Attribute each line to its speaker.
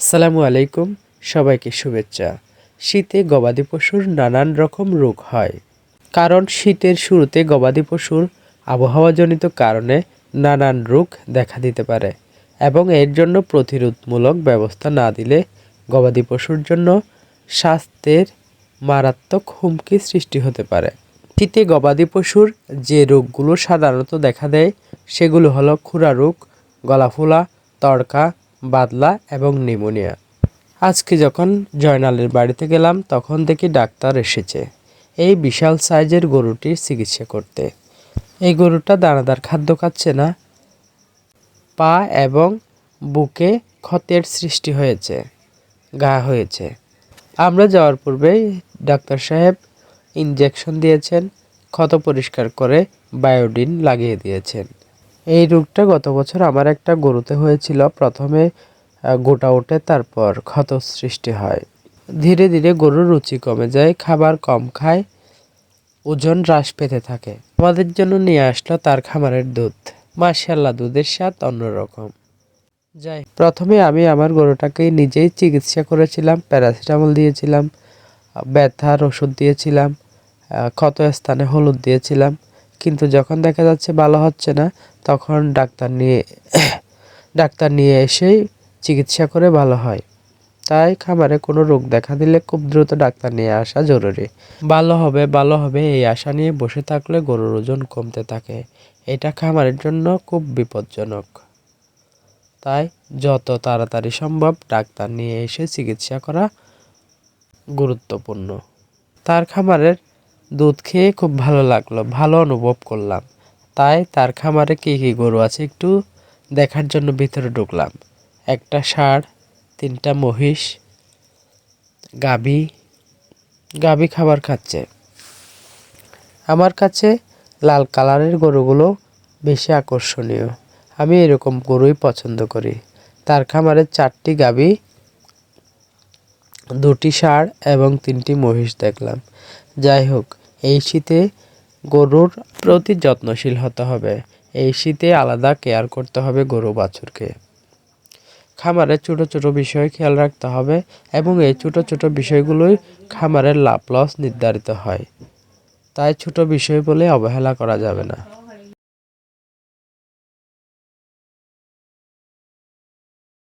Speaker 1: আসসালামু আলাইকুম, সবাইকে শুভেচ্ছা। শীতে গবাদি পশুর নানান রকম রোগ হয়। কারণ শীতের শুরুতে গবাদি পশুর আবহাওয়াজনিত কারণে নানান রোগ দেখা দিতে পারে এবং এর জন্য প্রতিরোধমূলক ব্যবস্থা না দিলে গবাদি পশুর জন্য স্বাস্থ্যের মারাত্মক হুমকি সৃষ্টি হতে পারে। শীতে গবাদি পশুর যে রোগগুলো সাধারণত দেখা দেয়, সেগুলো হলো খুরা রোগ, গলাফোলা, তড়কা বাদলা এবং নিউমোনিয়া আজকে যখন জয়নালের বাড়িতে গেলাম, তখন দেখি ডাক্তার এসেছে। এই বিশাল সাইজের গরুটির চিকিৎসা করতে। এই গরুটা দানাদার খাদ্য খাচ্ছে না। পা এবং বুকে ক্ষতের সৃষ্টি হয়েছে, গা হয়েছে। আমরা যাওয়ার পূর্বেই ডাক্তার সাহেব ইনজেকশন দিয়েছেন, ক্ষত পরিষ্কার করে বায়োডিন লাগিয়ে দিয়েছেন। এই রোগটা গত বছর আমার একটা গরুতে হয়েছিল। প্রথমে গোটা ওঠে তারপর ক্ষত সৃষ্টি হয়। ধীরে ধীরে গরুর রুচি কমে যায়, খাবার কম খায়, ওজন হ্রাস পেতে থাকে। আমাদের জন্য নিয়ে আসলো তার খামারের দুধ। মার্শাল্লাহ দুধের স্বাদ অন্যরকম। যাই, প্রথমে আমি আমার গরুটাকে নিজেই চিকিৎসা করেছিলাম, প্যারাসিটামল দিয়েছিলাম, ব্যথার ওষুধ দিয়েছিলাম ক্ষত স্থানে হলুদ দিয়েছিলাম। কিন্তু যখন দেখা যাচ্ছে ভালো হচ্ছে না, তখন ডাক্তার নিয়ে ডাক্তার নিয়ে এসেই চিকিৎসা করে ভালো হয়। তাই খামারে কোনো রোগ দেখা দিলে খুব দ্রুত ডাক্তার নিয়ে আসা জরুরি। ভালো হবে ভালো হবে এই আশা নিয়ে বসে থাকলে গরুর ওজন কমতে থাকে। এটা খামারের জন্য খুব বিপজ্জনক। তাই যত তাড়াতাড়ি সম্ভব ডাক্তার নিয়ে এসে চিকিৎসা করা গুরুত্বপূর্ণ। তার খামারের দুধ খেয়ে খুব ভালো লাগল, ভালো অনুভব করলাম। তাই তার খামারে কী কী গরু আছে একটু দেখার জন্য ভিতরে ঢুকলাম। একটা ষাঁড়, তিনটা মহিষ, গাভী গাভী খাবার খাচ্ছে। আমার কাছে লাল কালারের গরুগুলো বেশি আকর্ষণীয়। আমি এরকম গরুই পছন্দ করি। তার খামারে চারটি গাভী, দুটি ষাঁড় এবং তিনটি মহিষ দেখলাম। যাই হোক এই শীতে গরুর প্রতি যত্নশীল হতে হবে। এই শীতে আলাদা কেয়ার করতে হবে গরু বাছুরকে। খামারে ছোট ছোট বিষয় খেয়াল রাখতে হবে এবং এই ছোট ছোট বিষয়গুলোই খামারের লাভ লস নির্ধারিত হয়। তাই ছোট বিষয় বলে অবহেলা করা যাবে না।